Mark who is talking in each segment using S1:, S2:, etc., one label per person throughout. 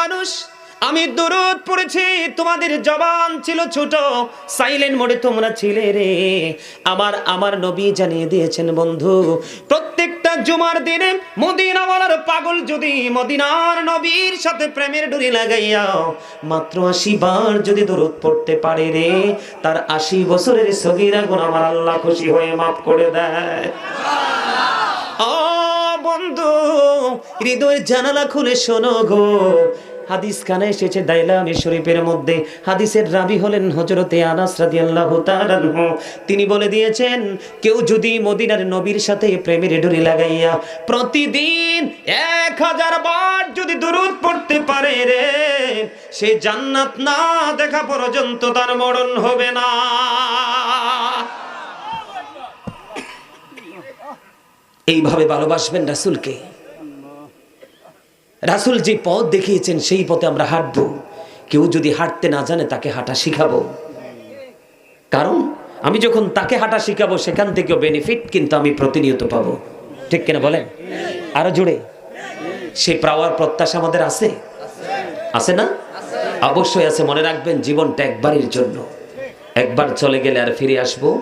S1: মানুষ, আমি দরুদ পড়েছি, তোমাদের জবান ছিল ছোট সাইলেন্ট মোডে তোমরা ছিলে রে। আমার আমার নবী জানিয়ে দিয়েছেন, বন্ধু, প্রত্যেকটা জুমার দিনে মদিনাওয়ালার পাগল যদি মদিনার নবীর সাথে প্রেমের ডুরি লাগাইয়া মাত্র আশি বার যদি দরুদ পড়তে পারে রে, তার আশি বছরের সগিরা গুণ আমার আল্লাহ খুশি হয়ে মাফ করে দেয়। বন্ধু, হৃদয়ের জানালা খুলে শোনো গো। হাদিস কানে এসেছে দাইলামি শরীফের মধ্যে। হাদিসের রাবি হলেন হজরতে আনাস রাদিয়াল্লাহু তাআলা তিনি বলে দিয়েছেন, কেউ যদি মদিনার নবীর সাথে প্রেমের ডুরি লাগাইয়া প্রতিদিন এক হাজার বার যদি দরুদ পড়তে পারে রে, সে জান্নাত না দেখা পর্যন্ত তার মরণ হবে না। এইভাবে ভালোবাসবেন রাসুলকে? রাসুল যে পথ দেখিয়েছেন, সেই পথে আমরা হাঁটবো। কেউ যদি হাঁটতে না জানে, তাকে হাঁটা শিখাবো। কারণ, আমি যখন তাকে হাঁটা শিখাবো, সেখান থেকেও বেনিফিট কিন্তু আমি প্রতিনিয়ত পাবো। ঠিক কিনা বলেন? আরও জুড়ে সেই পাওয়ার প্রত্যাশা আমাদের আছে? আছে না? অবশ্যই আছে। মনে রাখবেন, জীবনটা একবারের জন্য। একবার চলে গেলে আর ফিরে আসব।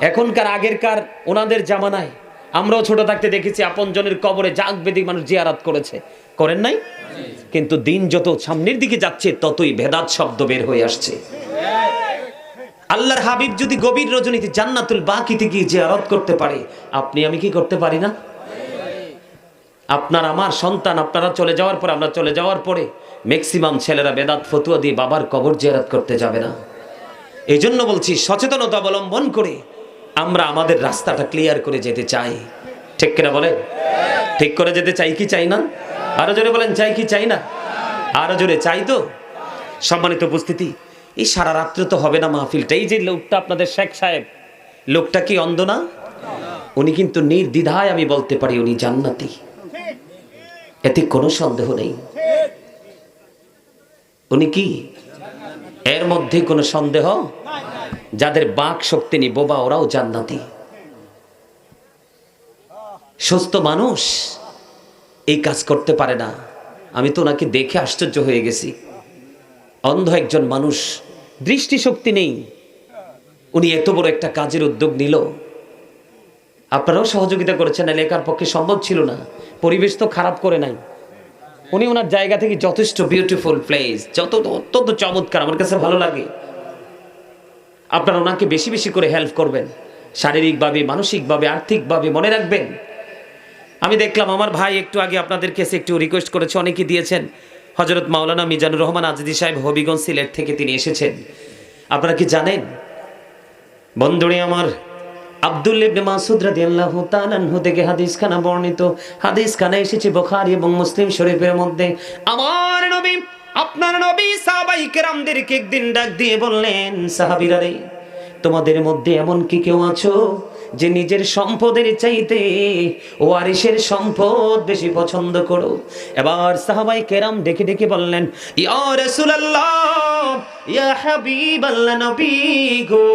S1: এখনকার আগেরকার ওনাদের জামানায় আমরাও ছোট থাকতে দেখেছি আপনজনের কবরে জাগ বেদিক মানুষ জিয়ারাত করেছে। করেন নাই? কিন্তু দিন যত সামনের দিকে যাচ্ছে, ততই ভেদাত শব্দ বের হয়ে আসছে। আল্লাহর হাবিব যদি গভীর রজনীতে জান্নাতুল বাকিতে গিয়ে জিয়ারত করতে পারে, আপনি আমি কি করতে পারি না? আপনার আমার সন্তান, আপনারা চলে যাওয়ার পরে, আমরা চলে যাওয়ার পরে ম্যাক্সিমাম ছেলেরা বেদাত ফতুয়া দিয়ে বাবার কবর জিয়ারত করতে যাবে না। এই জন্য বলছি, সচেতনতা অবলম্বন করে আমরা আমাদের রাস্তাটা ক্লিয়ার করে যেতে চাই। ঠিক কিনা বলে? ঠিক করে যেতে চাই কি চাই না? আরও জোরে বলেন, চাই কি চাই না? আরও জোরে চাই তো। সম্মানিত উপস্থিতি, এই সারা রাত্রে তো হবে না মাহফিলটা। এই যে লোকটা আপনাদের শেখ সাহেব, লোকটা কি অন্ধ না? উনি কিন্তু নির্দ্বিধায় আমি বলতে পারি উনি জান্নাতি। এতে কোনো সন্দেহ নেই। উনি কি? এর মধ্যে কোনো সন্দেহ? যাদের বাক শক্তি নেই, বোবা ওরাও জান্নাতি। সুস্থ মানুষ এই কাজ করতে পারে না। আমি তো ওনাকে দেখে আশ্চর্য হয়ে গেছি। অন্ধ একজন মানুষ, দৃষ্টিশক্তি নেই। উনি এত বড় একটা কাজের উদ্যোগ নিল। আপনারাও সহযোগিতা করেছেন এলাকার পক্ষে সম্ভব ছিল না। পরিবেশ তো খারাপ করে নাই। উনি ওনার জায়গা থেকে যথেষ্ট বিউটিফুল প্লেস যত অত্যন্ত চমৎকার, আমার কাছে ভালো লাগে। আপনারা ওনাকে বেশি বেশি করে হেল্প করবেন। শারীরিকভাবে, মানসিকভাবে, আর্থিকভাবে মনে রাখবেন। আমি দেখলাম আমার ভাই একটু আগে আপনাদের কাছে একটু রিকোয়েস্ট করেছে, অনেকে দিয়েছেন। হজরত মাওলানা মিজানুর রহমান আজদি সাহেব, হবিগঞ্জ সিলেট থেকে তিনি এসেছেন। আপনারা কি জানেন? বন্ধুরে, আমার আব্দুল ইবনে মাসুদ রাদিয়াল্লাহু তাআলা আনহু থেকে হাদিস খানা বর্ণিত। হাদিস খানা এসেছে বুখারী এবং মুসলিম শরীফের মধ্যে। আমার নবী আপনার নবী সাহাবাই কেরামদেরকে একদিন ডাক দিয়ে বললেন, সাহাবীরা রে, তোমাদের মধ্যে এমন কি কেউ আছো যে নিজের সম্পদের চাইতে ওয়ারিসের সম্পদ বেশি পছন্দ করো? এবার সাহাবাই কেরাম ডেকে ডেকে বললেন, ইয়া রাসূলুল্লাহ ইয়া হাবিবাল্লাহ নবী গো,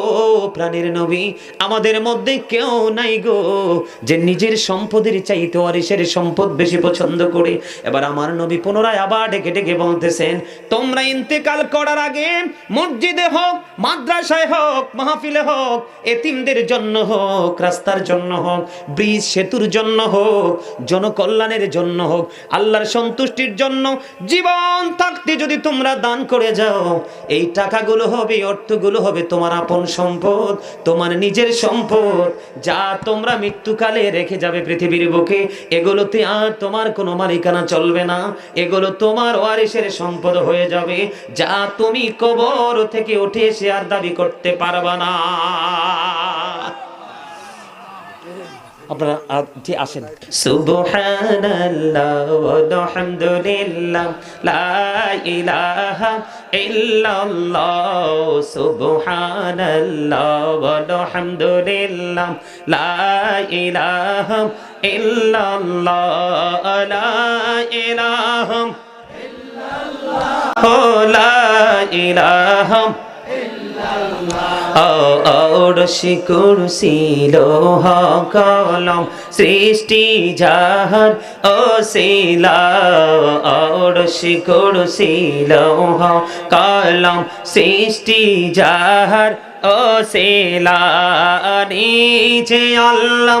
S1: ও প্রাণের নবী, আমাদের মধ্যে কেউ নাই গো যে নিজের সম্পদের চাইতে ওয়ারিসের সম্পদ বেশি পছন্দ করে। এবার আমার নবী পুনরায় আবার ডেকে ডেকে বলতেছেন, তোমরা ইন্তেকাল করার আগে মসজিদে হোক, মাদ্রাসায় হোক, মাহফিলে হোক, এতিমদের জন্য হোক, রাস্তার জন্য হোক, ব্রিজ সেতুর জন্য হোক, জনকল্যাণের জন্য হোক, আল্লাহর সন্তুষ্টির জন্য জীবন থাকতে যদি তোমরা দান করে যাও এই টাকাগুলো হবে অর্থগুলো হবে তোমার আপন সম্পদ, তোমার নিজের সম্পদ। যা তোমরা মৃত্যুকালে রেখে যাবে পৃথিবীর বুকে, এগুলোতে আর তোমার কোনো মালিকানা চলবে না। এগুলো তোমার ওয়ারিসের সম্পদ হয়ে যাবে, যা তুমি কবর থেকে উঠে এসে আর দাবি করতে পারবা না। আপনারা আ- জি আসেন সুবহানাল্লাহ ওয়ালহামদুলিল্লাহ লা ইলাহা ইল্লাল্লাহ সুবহানাল্লাহ ওয়ালহামদুলিল্লাহ লা ইলাহা ইল্লাল্লাহ লা ইলাহা ও লা ইলাহা অরশি কুরসি লোহ কলম সৃষ্টি জাহান ও শিলা অরশি কুরসি লোহ কলম সৃষ্টি জাহার ও শিলা নিজে আল্লাহ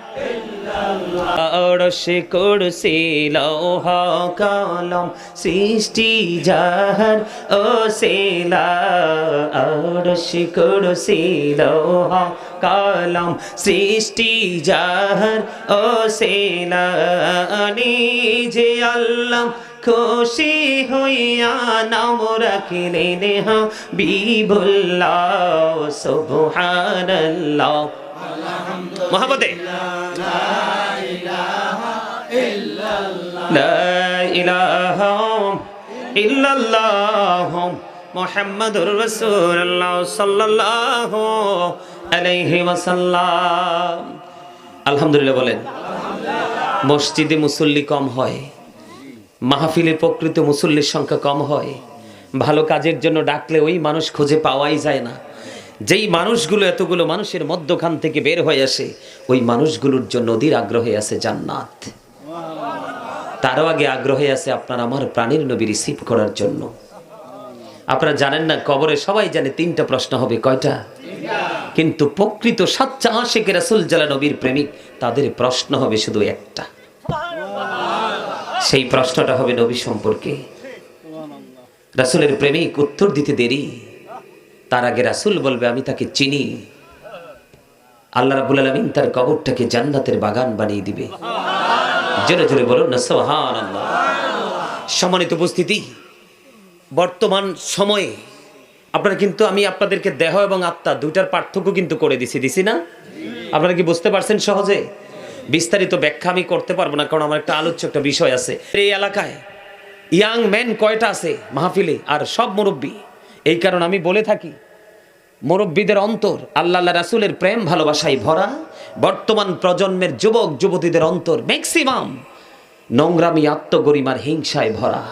S1: অরশে কুরসি লৌহ কলম সৃষ্টি যাহার ও শিলা অরশে কুরসি লৌহ কলম সৃষ্টি যাহার ও শিলা নিজে আল্লাহ খুশি হইয়া নাম রাখিলেন বিবুল্লাহ সুবহানাল্লাহ মোহাম্মদে আলহামদুলিল্লাহ বলেন, মসজিদে মুসল্লি কম হয়, মাহফিলে প্রকৃত মুসল্লির সংখ্যা কম হয়, ভালো কাজের জন্য ডাকলে ওই মানুষ খুঁজে পাওয়াই যায় না। যেই মানুষগুলো এতগুলো মানুষের মধ্যখান থেকে বের হয়ে আসে, ওই মানুষগুলোর জন্য নদীর আগ্রহে আছে জান্নাত। তারও আগে আগ্রহে আছে আপনার আমার প্রাণীর নবী রিসিভ করার জন্য। আপনারা জানেন না, কবরে সবাই জানে তিনটা প্রশ্ন হবে, কয়টা? কিন্তু প্রকৃত সাচ্চা আশেকের রাসুল জালা নবীর প্রেমিক, তাদের প্রশ্ন হবে শুধু একটা। সেই প্রশ্নটা হবে নবী সম্পর্কে। রাসুলের প্রেমিক উত্তর দিতে দেরি। তার আগে রাসুল বলবে আমি তাকে চিনি। আল্লাহ রাবুল আলমিন তার কবরটাকে জান্নাতের বাগান বানিয়ে দিবে। জোরে জোরে বলুন না সোহান সম্মানিত উপস্থিতি বর্তমান সময়ে আপনারা কিন্তু আমি আপনাদেরকে দেহ এবং আত্মা দুইটার পার্থক্য কিন্তু করে দিছি দিছি না? আপনারা কি বুঝতে পারছেন সহজে? বিস্তারিত ব্যাখ্যা আমি করতে পারব না কারণ আমার একটা আলোচ্য একটা বিষয় আছে। এই এলাকায় ইয়াং ম্যান কয়টা আছে? মাহফিলে আর সব মুরব্বী। এই কারণ আমি বলে থাকি, মুরব্বীদের অন্তর আল্লাহ রাসুলের প্রেম, ভালোবাসায় ভরা বর্তমান প্রজন্মের যুবক, যুবতীদের অন্তর ম্যাক্সিমাম নোংরামি, আত্মগরিমার হিংসায় ভরা।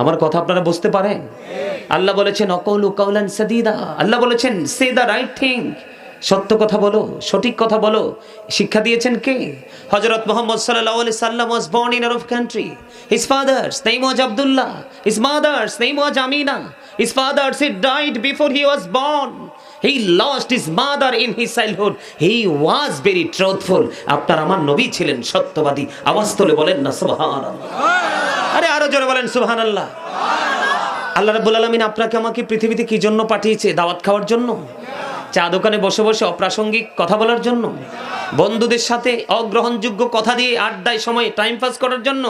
S1: আমার কথা আপনারা বুঝতে পারেন? আল্লাহ বলেছেন, অকৌল কৌলান সাদিদা। আল্লাহ বলেছেন সে দা রাইট থিং সত্য কথা বলো, সঠিক কথা বলো। শিক্ষা দিয়েছেন কে? হজরত মোহাম্মদ সাল্লাহ আলি সাল্লাম was born in Arab country his father's name was Abdullah his mother's name was Amina his father's he died before he was born he lost his mother in his childhood he was very truthful আপনার আমার নবী ছিলেন সত্যবাদী। আওয়াজ তোলে বলেন না, সুবহানাল্লাহ। আরে আরও জোরে বলেন, সুবহানাল্লাহ। আল্লাহ রাব্বুল আলামিন আপনাকে আমাকে পৃথিবীতে কি জন্য পাঠিয়েছে? দাওয়াত খাওয়ার জন্য? চা দোকানে বসে বসে অপ্রাসঙ্গিক কথা বলার জন্য, বন্ধুদের সাথে অগ্রহণযোগ্য কথা দিয়ে আড্ডায় সময় টাইম পাস করার জন্য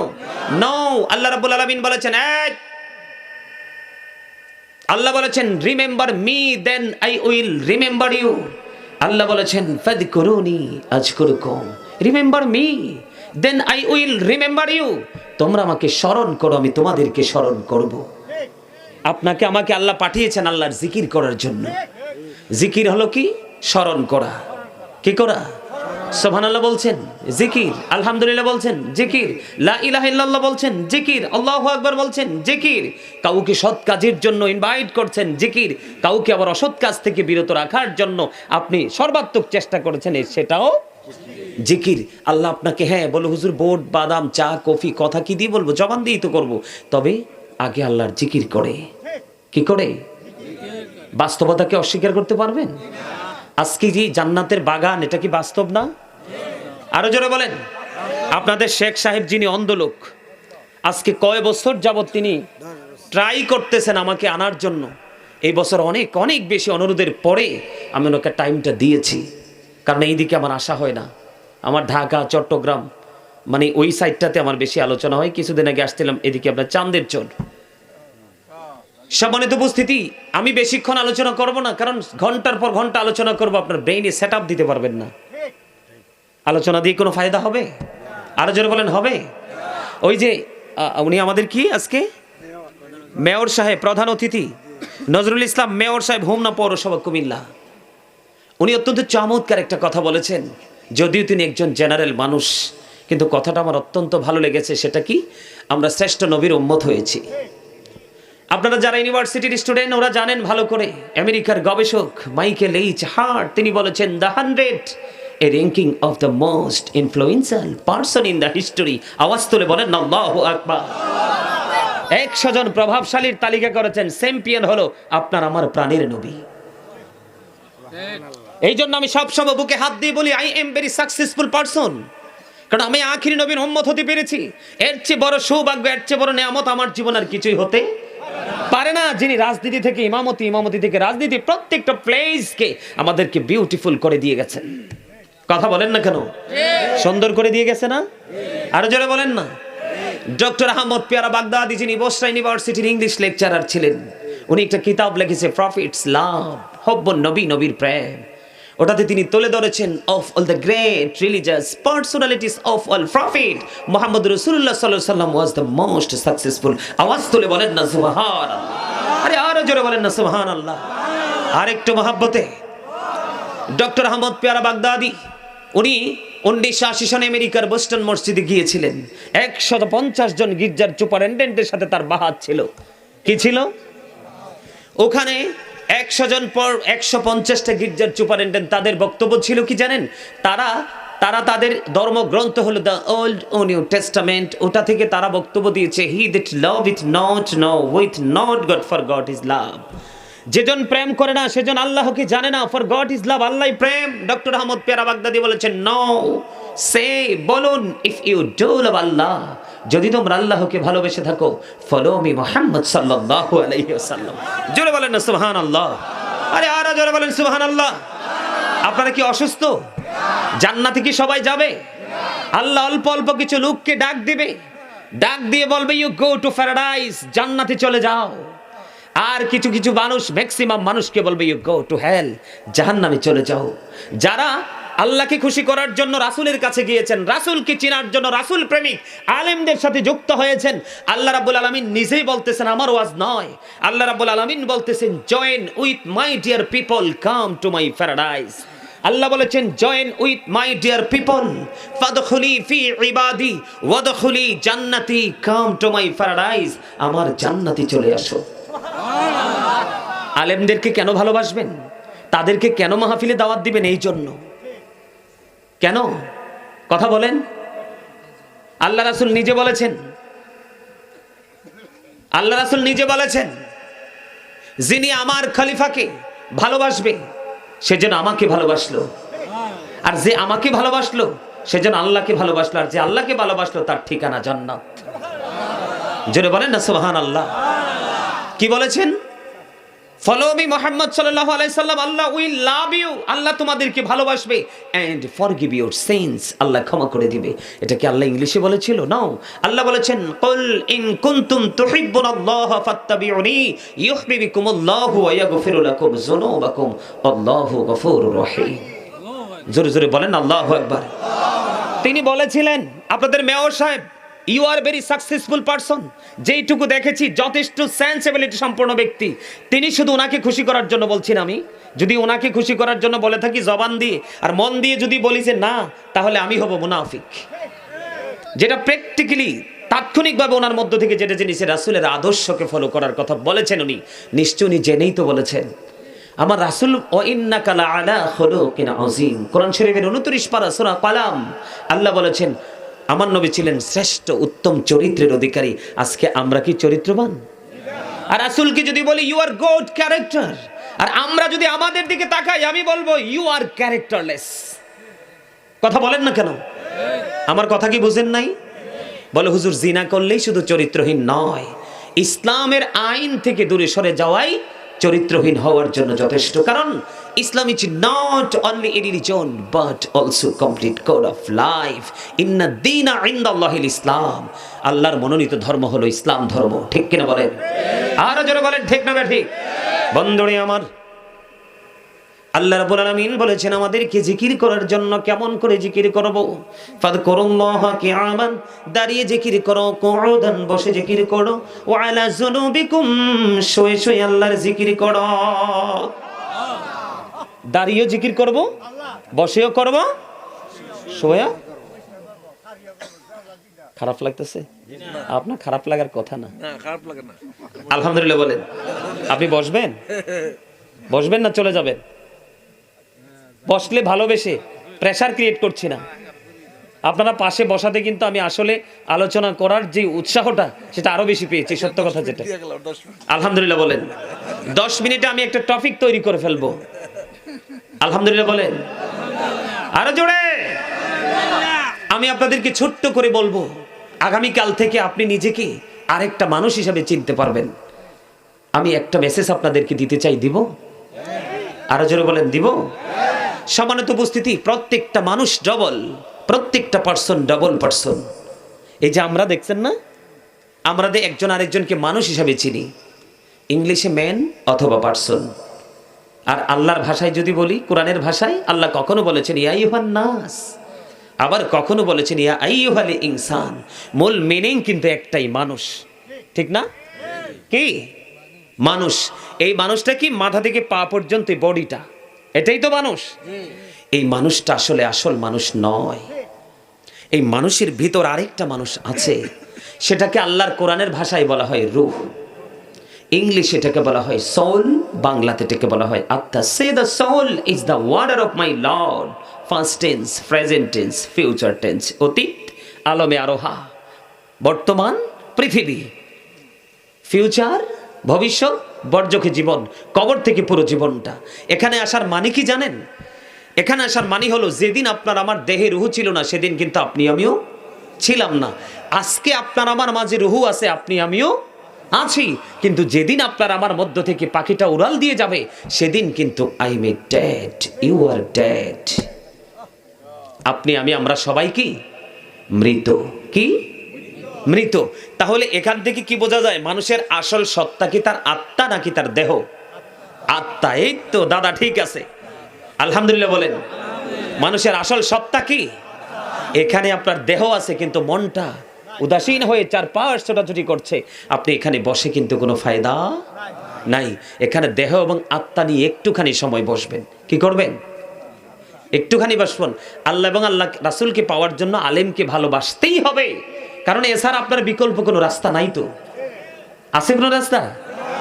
S1: নও আল্লাহ রাব্বুল আলামিন বলেছেন এক আল্লাহ বলেছেন remember me then I will remember you আল্লাহ বলেছেন ফাদ করুনি আজ করুকম remember me then I will remember you তোমরা আমাকে স্মরণ করো, আমি তোমাদেরকে স্মরণ করব। আপনাকে আমাকে আল্লাহ পাঠিয়েছেন আল্লাহর জিকির করার জন্য। জিকির হলো কি? স্মরণ করা। কি করা? সোহান আল্লাহ বলছেন, জিকির। আলহামদুলিল্লাহ বলছেন, জিকির। লা বলছেন, জিকির। আল্লাহু আকবার বলছেন, জিকির। কাউকে সৎ কাজের জন্য ইনভাইট করছেন, জিকির। কাউকে আবার অসৎ কাজ থেকে বিরত রাখার জন্য আপনি সর্বাত্মক চেষ্টা করেছেন সেটাও জিকির। আল্লাহ আপনাকে হ্যাঁ বলো, হুজুর, বোট, বাদাম, চা, কফি, কথা কি দিয়ে বলব? জবান দিয়েই তো করব। তবে আগে আল্লাহর জিকির করে। কি করে? বাস্তবতাকে অস্বীকার করতে পারবেন? আজকে যে জান্নাতের বাগান, এটা কি বাস্তব না? আরও জোরে বলেন। আপনাদের শেখ সাহেব যিনি অন্ধলোক, আজকে কয় বছর যাবত তিনি ট্রাই করতেছেন আমাকে আনার জন্য। এই বছর অনেক অনেক বেশি অনুরোধের পরে আমি ওনাকে টাইমটা দিয়েছি। কারণ এইদিকে আমার আশা হয় না। আমার ঢাকা, চট্টগ্রাম মানে ওই সাইডটাতে আমার বেশি আলোচনা হয়। কিছুদিন আগে আসছিলাম, এদিকে আপনার চান্দের চোর। সম্মানিত উপস্থিতি, আমি বেশিক্ষণ আলোচনা করব না, কারণ ঘণ্টার পর ঘণ্টা আলোচনা করব, আপনার ব্রেইনে সেট দিতে পারবেন না। আলোচনা দিয়ে কোনো ফায়দা হবে? আরও জোরে বলেন, হবে? ওই যে উনি আমাদের কি আজকে? মেয়র সাহেব, প্রধান অতিথি। নজরুল ইসলাম, মেয়র সাহেব, হোমনা পৌরসভা, কুমিল্লা। উনি অত্যন্ত চমৎকার একটা কথা বলেছেন। যদিও তিনি একজন জেনারেল মানুষ, কিন্তু কথাটা আমার অত্যন্ত ভালো লেগেছে, সেটা কি? আমরা শ্রেষ্ঠ নবীর উম্মত হয়েছি। আপনারা যারা ইউনিভার্সিটির স্টুডেন্ট, ওরা জানেন ভালো করে। আমেরিকার গবেষক মাইকেল এইচ হার্ট, তিনি বলেছেন, the hundred a ranking of the most influential person in the history. আওয়াজ তুলে বলেন একশো জন প্রভাবশালীর তালিকা করেছেন, চ্যাম্পিয়ন হলো আপনার আমার প্রাণের নবী। এই জন্য আমি সবসময় বুকে হাত দিয়ে বলি, I am very successful person. কারণ আমি আখিরি নবীর উম্মত হতে পেরেছি। এর চেয়ে বড় সৌভাগ্য, এর চেয়ে বড় নিয়ামত আমার জীবন আর কিছুই হতে না যিনি রাজনীতি থেকে ইমামতি ইমামতি থেকে রাজনীতি প্রত্যেকটা প্লেসকে আমাদেরকে বিউটিফুল করে দিয়ে গেছেন। কথা বলেন না কেন? সুন্দর করে দিয়ে গেছে না? আরও জোরে বলেন না। ডক্টর আহমদ পিয়ারা বাগদাদি, যিনি বসরা ইউনিভার্সিটির ইংলিশ লেকচারার ছিলেন, উনি একটা কিতাব লিখেছে প্রফিটস লাভ হব্য নবী, নবীর প্রেম। ওটাতে তিনি তুলে ধরেছেন of all the great religious personalities of all prophet Mohammad রসুল্লাহ সাল্লাহ সাল্লাম ওয়াজ দ্য মোস্ট সাকসেসফুল আওয়াজ তুলে বলেন না সুবহান আরে আরও জোরে বলেন না সুবহান আল্লাহ আরেকটু মহাব্বতে। ডক্টর আহমদ পেয়ারা বাগদাদি, উনি উনিশশো আশি সনে আমেরিকার বোস্টন মসজিদে গিয়েছিলেন। একশত পঞ্চাশ জন গির্জার সুপারিনটেন্ডেন্টের সাথে তার বাহাত ছিল। কি ছিল? ওখানে একশো জন পর একশো পঞ্চাশটা গির্জার সুপারিনটেন্ডেন্ট তাদের বক্তব্য ছিল কি জানেন? তারা তারা তাদের ধর্মগ্রন্থ হলো দ্য ওল্ড ও নিউ টেস্টামেন্ট। ওটা থেকে তারা বক্তব্য দিয়েছে he that love it not know with not God for God is love যেজন প্রেম করে না, সেজন আল্লাহকে জানে না ফর গড ইজ লাভ আল্লাহ প্রেম। ডক্টর আহমদ পেয়ারা বাগদাদি বলেছেন নো সে বলুন ইফ ইউ ডু লাভ আল্লাহ যদি তোমরা আল্লাহকে ভালোবেসে থাকো, ফলো মি মোহাম্মদ সাল্লাল্লাহু আলাইহি ওয়াসাল্লাম। জোরে বলেন না, সুবহানাল্লাহ। আরে আর জোরে বলেন, সুবহানাল্লাহ। আপনারা কি অসুস্থ? জান্নাতে কি সবাই যাবে? আল্লাহ অল্প অল্প কিছু লোককে ডাক দিবে। ডাক দিয়ে বলবে ইউ গো টু প্যারাডাইস জান্নাতে চলে যাও। আর কিছু কিছু মানুষ ম্যাক্সিমাম মানুষকে বলবে ইউ গো টু হেল জাহান্নামে চলে যাও। যারা আল্লাহকে খুশি করার জন্য রাসুলের কাছে গিয়েছেন। রাসূলকে চেনার জন্য রাসূল প্রেমিক, আলেমদের সাথে যুক্ত হয়েছেন। আল্লাহ রাব্বুল আলামিন নিজেই বলতেছেন, আমার ওয়াজ নয়। আল্লাহ রাব্বুল আলামিন বলতেছেন join with my dear people come to my paradise আল্লাহ বলেছেন join with my dear people ফাদখুলি ফি ইবাদি, ওয়াদখুলি জান্নাতি কাম টু মাই প্যারাডাইস আমার জান্নাতি চলে আসো। আলেমদেরকে কেন ভালোবাসবেন? তাদেরকে কেন মাহফিলে দাওয়াত দিবেন? এই জন্য কেন? কথা বলেন। আল্লাহ রাসুল নিজে বলেছেন। আল্লাহ রাসুল নিজে বলেছেন, যিনি আমার খলিফাকে ভালোবাসবে, সে সেজন্য আমাকে ভালোবাসলো। আর যে আমাকে ভালোবাসলো সেজন্য আল্লাহকে ভালোবাসলো। আর যে আল্লাহকে ভালোবাসলো, তার ঠিকানা জান্নাত। জোরে বলেন না সুবহান আল্লাহ কি বলেছেন? ফলো মি মোহাম্মদ সাল্লাল্লাহু আলাইহি সাল্লাম আল্লাহ উইল লাভ ইউ আল্লাহ তোমাদেরকে ভালোবাসবে. এন্ড ফরগিভ ইউর সিনস আল্লাহ ক্ষমা করে দিবে। এটা কি আল্লাহ ইংলিশে বলেছিল? নাও আল্লাহ বলেছেন, কুল ইন কুনতুম তুহিব্বুনাল্লাহ ফাত্তাবিউনি ইউহিব্বুকুমুল্লাহু ওয়া ইয়াগফিরু লাকুম যুনুবাকুম আল্লাহু গফুরুর রহিম। জোরে জোরে বলেন, আল্লাহু আকবার। তিনি বলেছিলেন, আপনাদের মেয়র সাহেব you are very successful person যেইটুকু দেখেছি, যথেষ্ট সেন্সিবিলিটি সম্পন্ন ব্যক্তি। তিনি শুধু ওনাকে খুশি করার জন্য বলছেন আমি। যদি ওনাকে খুশি করার জন্য বলে থাকি জবান দিয়ে, আর মন দিয়ে যদি বলি যে না, তাহলে আমি হব মুনাফিক। যেটা প্র্যাকটিক্যালি তাৎক্ষণিকভাবে ওনার মধ্য থেকে যেটা জিনিসের রাসুলের আদর্শকে ফলো করার কথা বলেছেন উনি। নিশ্চয় উনি জেনেই তো বলেছেন। আমার রাসুল ও আলা হলো কিনা আজিম কোরআন শরীফের উনত্রিশ পারা সোনা কালাম, আল্লাহ বলেছেন আমার নবী ছিলেন শ্রেষ্ঠ উত্তম চরিত্রের অধিকারী। আজকে আমরা কি চরিত্রবান? আর রাসুলকে যদি বলি ইউ আর গুড ক্যারেক্টার আর আমরা যদি আমাদের দিকে তাকাই, আমি বলব ইউ আর ক্যারেক্টারলেস কথা বলেন না কেন? আমার কথা কি বুঝেন নাই? বলে, হুজুর, জিনা করলেই শুধু চরিত্রহীন নয়। ইসলামের আইন থেকে দূরে সরে যাওয়াই চরিত্রহীন হওয়ার জন্য যথেষ্ট। কারণ Islam is not only religion but also complete code of life ইন্না দিনা ইন্দাল্লাহিল ইসলাম আল্লাহর মনোনীত ধর্ম হলো ইসলাম ধর্ম। ঠিক কিনা বলেন? আরও জোরে বলেন, ঠিক না ঠিক বন্ধুরে আমার, আল্লাহ রাব্বুল আলামিন বলেছেন, আমাদেরকে জিকির করার জন্য কেমন করে জিকির করব? ফাদকুরুল্লাহ কিয়ামান, দাঁড়িয়ে জিকির করো, কুউদান বসে জিকির করো, ওয়া আলা যুনুবিকুম শুয়ে শুয়ে আল্লাহর জিকির করো। দাঁড়িয়েও জিকির করব বসেও করব। শোয়া খারাপ লাগতেছে? আপনার খারাপ লাগার কথা না।
S2: খারাপ লাগে না।
S1: আলহামদুলিল্লাহ বলেন। আপনি বসবেন? বসবেন না চলে যাবেন? বসলে ভালোবেসে প্রেসার ক্রিয়েট করছি না। আপনারা পাশে বসাতে কিন্তু আমি আসলে আলোচনা করার যে উৎসাহটা সেটা আরও বেশি পেয়েছি সত্য কথা যেটা। আলহামদুলিল্লাহ বলেন। দশ মিনিটে আমি একটা টপিক তৈরি করে ফেলব। আলহামদুলিল্লাহ বলেন। আরও জোরে। আমি আপনাদেরকে ছোট্ট করে বলব, আগামীকাল থেকে আপনি নিজেকে আরেকটা মানুষ হিসাবে চিনতে পারবেন। আমি একটা মেসেজ আপনাদেরকে দিতে চাই, দিব? আরও জোরে বলেন, দিব? সমানত উপস্থিতি, প্রত্যেকটা মানুষ ডবল প্রত্যেকটা পার্সন ডবল পার্সন এই যে আমরা দেখছেন না? আমরা একজন আরেকজনকে মানুষ হিসাবে চিনি ইংলিশে ম্যান অথবা পার্সন আর আল্লাহর ভাষায় যদি বলি, কোরআনের ভাষায় আল্লাহ কখনো বলেছেন ইয়াইহান নাস আবার কখনো বলেছেন, ইয়া আইয়ুহাল ইনসান মূল মিনিং কিন্তু একটাই, মানুষ। ঠিক না? কি? মানুষ। এই মানুষটা কি? মাথা থেকে পা পর্যন্ত বডিটা। এটাই তো মানুষ। এই মানুষটা আসলে আসল মানুষ নয়। এই মানুষের ভিতর আরেকটা মানুষ আছে, সেটাকে আল্লাহর কোরআনের ভাষায় বলা হয় রূহ। ইংলিশে এটাকে বলা হয় সোল বাংলাতে এটাকে বলা হয় আত্মা। Say the soul is the order of my lord first tense present tense future tense অতীত, আলমে আরোহা। বর্তমান, পৃথিবী। ফিউচার ভবিষ্যৎ বর্জকে জীবন, কবর থেকে পুরো জীবনটা। এখানে আসার মানে কি জানেন? এখানে আসার মানে হলো, যেদিন আপনার আমার দেহে রুহু ছিল না, সেদিন কিন্তু আপনি আমিও ছিলাম না। আজকে আপনার আমার মাঝে রুহু আছে, আপনি আমিও আছি, কিন্তু যেদিন আপনার আমার মধ্য থেকে পাখিটা উড়াল দিয়ে যাবে, সেদিন কিন্তু I may dead you are dead আপনি, আমি, আমরা সবাই কি? মৃত। কি? মৃত। তাহলে এখান থেকে কি বোঝা যায়? মানুষের আসল সত্তা কি তার আত্মা নাকি তার দেহ? আত্মা, এই তো, দাদা, ঠিক আছে। আলহামদুলিল্লাহ বলেন। মানুষের আসল সত্তা কি? এখানে আপনার দেহ আছে, কিন্তু মনটা উদাসীন হয়ে চার পাঁচ ছোটাছুটি করছে। আপনি এখানে বসে কিন্তু কোনো ফায়দা নাই। এখানে দেহ এবং আত্মা নিয়ে একটুখানি সময় বসবেন। কি করবেন? একটুখানি বসবেন। আল্লাহ এবং আল্লাহ রাসুলকে পাওয়ার জন্য আলেমকে ভালোবাসতেই হবে। কারণ এছাড়া আপনার বিকল্প কোনো রাস্তা নাই তো। আছে কোনো রাস্তা?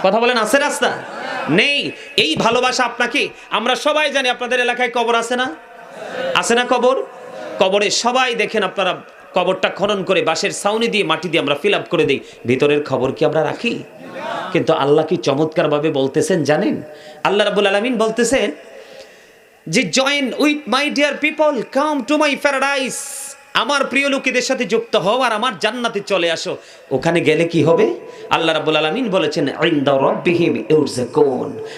S1: কথা বলেন, আছে রাস্তা? নেই। এই ভালোবাসা আপনাকে, আমরা সবাই জানি আপনাদের এলাকায় কবর আছে না? আছে না কবর? কবরে সবাই দেখেন আপনারা কবরটা খনন করে বাঁশের সাউনি দিয়ে মাটি দিয়ে আমরা ফিল করে দিই। ভিতরের খবর কি আমরা রাখি? কিন্তু আল্লাহ কি চমৎকারভাবে বলতেছেন জানেন? আল্লাহ রাবুল আলমিন বলতেছেন যে join with my dear people come to my paradise আমার প্রিয় লোকেদের সাথে যুক্ত হও আর আমার জান্নাতে চলে আসো। ওখানে গেলে কি হবে? আল্লাহ রাব্বুল আলামিন বলেছেন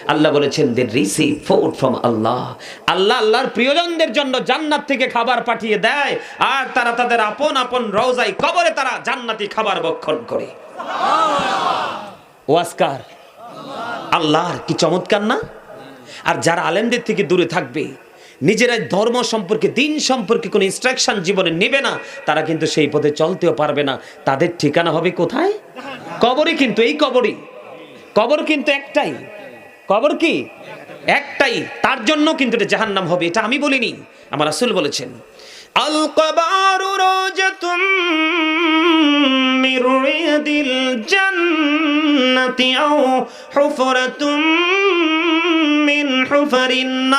S1: আল্লাহ বলেছেন দে রিসিভ ফুড ফ্রম আল্লাহ আল্লাহ আল্লাহর প্রিয়জনদের জন্য জান্নাত থেকে খাবার পাঠিয়ে দেয় আর তারা তাদের আপন আপন রওজায় কবরে তারা জান্নাতি খাবার ভক্ষণ করে। ওয়াসকার আল্লাহর কি চমৎকার না? আর যারা আলেমদের থেকে দূরে থাকবে নিজেরাই ধর্ম সম্পর্কে, দিন সম্পর্কে কোনো ইনস্ট্রাকশন জীবনে নেবে না, তারা কিন্তু সেই পথে চলতেও পারবে না। তাদের ঠিকানা হবে কোথায়? কবরই কিন্তু, এই কবরই। কবর কিন্তু একটাই। কবর কি? একটাই। তার জন্য কিন্তু এটা জাহান্নাম হবে, এটা আমি বলিনি। আমার রাসূল বলেছেন, আল কবারু রোজাতুম মিন হুফারিন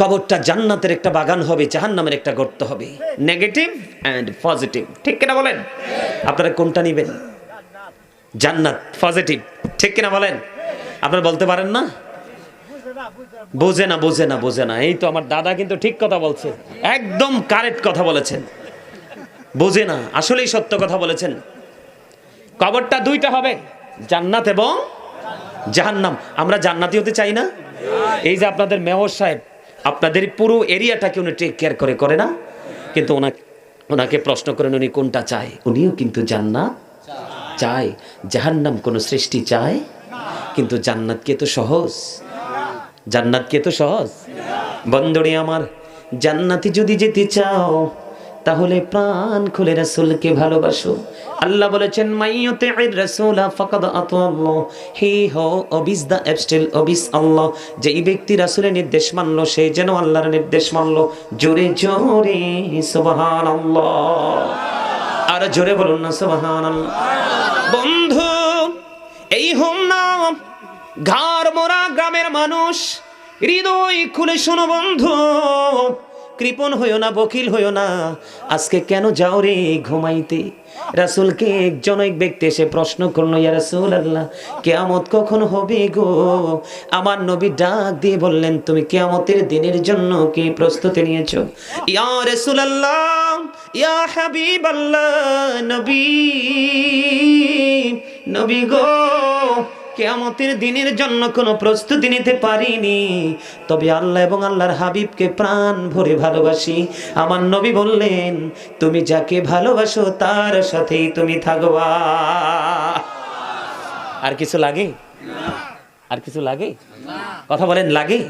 S1: কবরটা জান্নাতের একটা বাগান হবে, জাহান্নামের একটা গর্ত হবে। নেগেটিভ অ্যান্ড পজিটিভ ঠিক কিনা বলেন? আপনারা কোনটা নেবেন? জান্নাত পজিটিভ ঠিক কিনা বলেন? আপনারা বলতে পারেন না? বোঝে না বোঝে না বোঝে না। এই তো আমার দাদা কিন্তু ঠিক কথা বলছে। একদম কারেক্ট কথা বলেছেন। বোঝে না, আসলেই সত্য কথা বলেছেন। কবরটা দুইটা হবে, জান্নাত এবং জাহান্নাম। আমরা জান্নাতি হতে চাই না? এই যে আপনাদের মেয়র সাহেব আপনাদের পুরো এরিয়াটাকে উনি টেক কেয়ার করে করে না? কিন্তু ওনাকে ওনাকে প্রশ্ন করেন উনি কোনটা চায়? উনিও কিন্তু জান্নাত চায়। যাহার নাম কোনো সৃষ্টি চায়? কিন্তু জান্নাতকে তো সহজ? জান্নাতকে তো সহজ? বন্দরে আমার, জান্নাতি যদি যেতে চাও তাহলে প্রাণ খুলে রাসূলকে ভালোবাসো। আল্লাহ বলেছেন মাইয়তে রাসূলা ফাকাদ আতাল্লাহ হি অবিস দা অ্যাবস্টিল অবিস আল্লাহ। যেই ব্যক্তি রাসূলের নির্দেশ মানলো, সে যেন আল্লাহর নির্দেশ মানলো। জোরে জোরে, সুবহানাল্লাহ। আর জোরে বলুন না, সুবহানাল্লাহ। বন্ধু, এই হোম নাম ঘর মোরা গ্রামের মানুষ, হৃদয় খুলে শোনো বন্ধু। কৃপণ হইও না, বকিল হইও না। আজকে কেন যাও রে ঘুমাইতে? রাসুলকে একজন এক ব্যক্তি এসে প্রশ্ন করল, ইয়া রাসুল আল্লাহ কেয়ামত কখন হবে গো? আমার নবী ডাক দিয়ে বললেন, তুমি কেয়ামতের দিনের জন্য কি প্রস্তুতি নিয়েছো? ইয়া রাসুল আল্লাহ ইয়া হাবিব আল্লাহ নবী নবী গো কেয়ামতের দিনের জন্য কোনো প্রস্তুতি নিতে পারিনি। তবে আল্লাহ এবং আল্লাহর হাবিবকে প্রাণ ভরে ভালোবাসি। আমার নবী বললেন, তুমি যাকে ভালোবাসো তার সাথেই তুমি থাকবা। আর কিছু লাগে? আর কিছু লাগে? কথা বলেন, লাগে?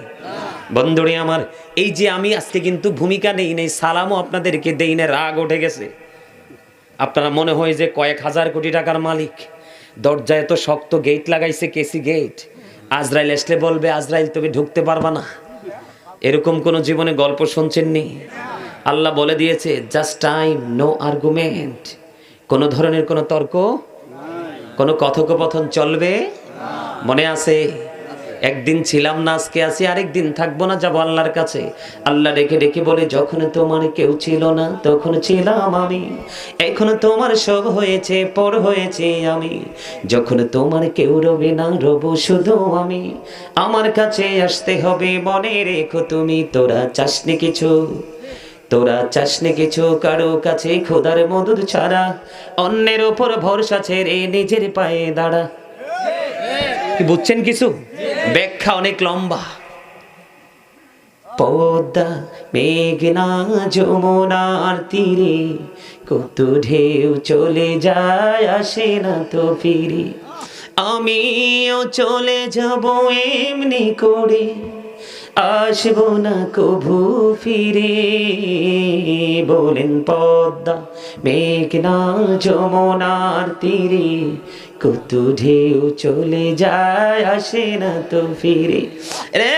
S1: বন্ধুরে আমার, এই যে আমি আজকে কিন্তু ভূমিকা নেই নেই, সালামও আপনাদেরকে দেই না, রাগ উঠে গেছে। আপনারা মনে হয় যে কয়েক হাজার কোটি টাকার মালিক। দরজায় তো শক্ত গেট লাগাইছে কেসি গেট আজরাইল আসলে বলবে, আজরাইল, তুমি ঢুকতে পারবা না। এরকম কোনো জীবনে গল্প শুনছেননি? আল্লাহ বলে দিয়েছে জাস্ট টাইম নো আর্গুমেন্ট কোনো ধরনের কোনো তর্ক? কোনো কথোপকথন চলবে? মনে আছে? একদিন ছিলাম না, আজকে আছি, আরেকদিন থাকব না, যাব আল্লাহর কাছে। আল্লাহ রেখে রেখে বলে, যখন তোমার কেউ ছিল না, তখন ছিলাম আমি। এখন তোমার সব হয়েছে, পর হয়েছে আমি। যখন তোমার কেউ রবে না, রব শুধু আমি। আমার কাছে আসতে হবে, মনে রেখো তুমি, তোরা চাসনি কিছু। তোরা চাসনি কিছু, কারও কাছে খোদার মধুর ছাড়া। অন্যের ওপর ভরসা ছেড়ে নিজের পায়ে দাঁড়া। কি বুঝছেন কিছু? ব্যাখ্যা অনেক লম্বা। পদ্মা, মেঘনা, যমুনার তীরে, কত ঢেউ চলে যায়, আসে না তো ফিরে। আমিও চলে যাব এমনি করে, আসব না কভু ফিরে। বলেন পদ্মা, মেঘনা, যমুনার তীরে কত ঢেউ চলে যায় আসে না তো ফিরে। রে